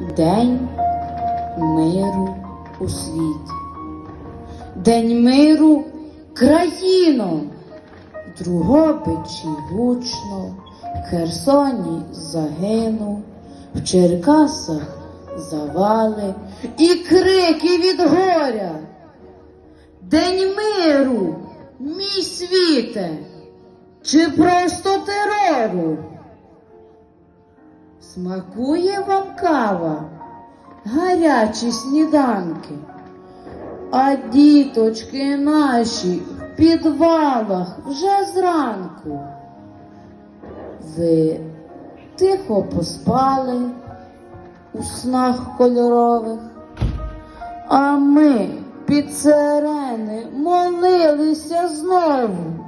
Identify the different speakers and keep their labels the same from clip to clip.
Speaker 1: День миру у світі. День миру країно, Другобичі гучно, в Херсоні загинув, в Черкасах завали і крики від горя. День миру, мій світе, чи просто терору? Смакує вам кава, гарячі сніданки, а діточки наші в підвалах вже зранку. Ви тихо поспали у снах кольорових, а ми під сирени молилися знову.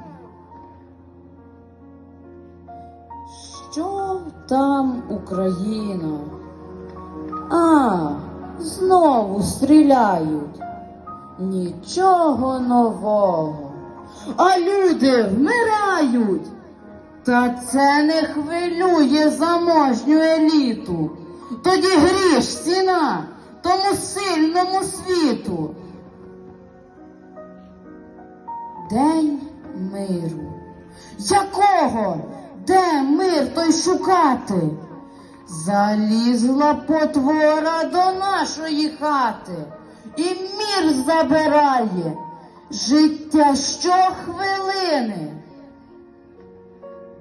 Speaker 1: Там Україна? А, знову стріляють. Нічого нового. А люди вмирають. Та це не хвилює заможню еліту. Тоді гріш ціна тому сильному світу. День миру. Якого? Де мир той шукати? Залізла потвора до нашої хати і мір забирає життя щохвилини.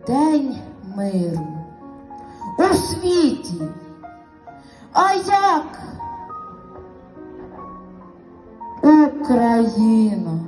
Speaker 1: День миру у світі. А як? Україна.